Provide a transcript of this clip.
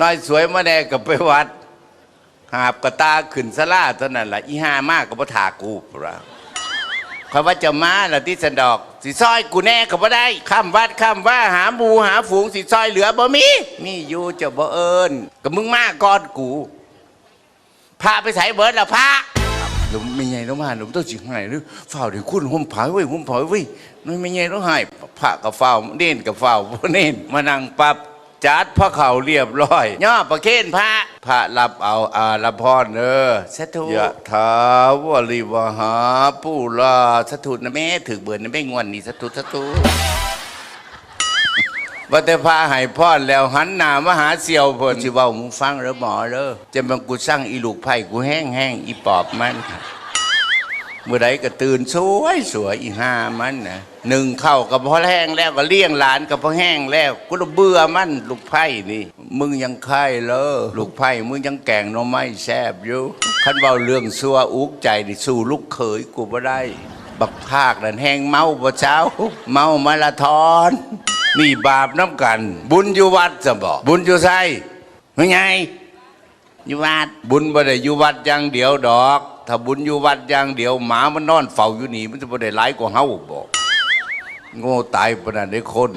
น้อยสวยมาแน่กับไปวัด หาบกระตาขึ้นสลาเท่านั้นล่ะอีห้ามากก็บ่ทากูปะคำว่าจะมาละที่สันดอกสิซอยกูแน่ก็บ่ได้ข้ามวัดข้ามว่าหาหมูหาฝูงสิซอยเหลือบ่มีมีอยู่จะบ่เอิญก็มึงมาก่อนกูพาไปใส่เบิร์ดละพระหลุมไม่ใหญ่แล้วมาหลุมต้องจิงให้หรือฝ้าวเดี๋ยวคุณห่มผายไว้ยห่มผายไว้น้อยไม่ใหญ่แล้วให้พระกับฝ้าวเน้นกับฝ้าวเน้นมานั่งปับ จัดพระเขาเรียบร้อย ย่อประเคนพระ พระรับเอาอาละพรเออสาธุยะถาวริวหาผู้ลาสาธุนะแม่ถือเบิร์นะแม่งวนนี่สาธุสาธุว่าแต่พาให้พ่อแล้วหันหน้ามาหาเสี่ยวเพิ่นสิเว้ามึงฟังเด้อหมอเด้อจะมันกูสร้างอีลูกไผ่กูแห้งแห้งอีปอบมัน เมื่อใดก็ตื่นสวยสวยอีห้ามันนะหนึ่งเข้ากับพอแห้งแล้วก็เลี้ยงหลานกับพอแห้งแล้วกูละเบื่อมันลูกไผ่นี่ มึงยังไข่เลยลูกไผ่มึงยังแกงหน่อไม้แซบอยู่คันเว้าเรื่องซัวอุกใจนี่สู้ลูกเขยกูบ่ได้ บักภาคนั่นแห้งเมาบ่เช้า เมามาราธอนนี่บาปน้ำกัน บุญอยู่วัดจะบอกบุญอยู่ไสเป็นไงอยู่วัดบุญบ่ได้อยู่วัดอย่างเดียวดอก ถ้าบุญอยู่วัดอย่างเดียวหมามันนอนเฝ้าอยู่นี่มันจะบ่ได้หลายกว่าเฮาบอกโง่ตายปานนั้นได้คน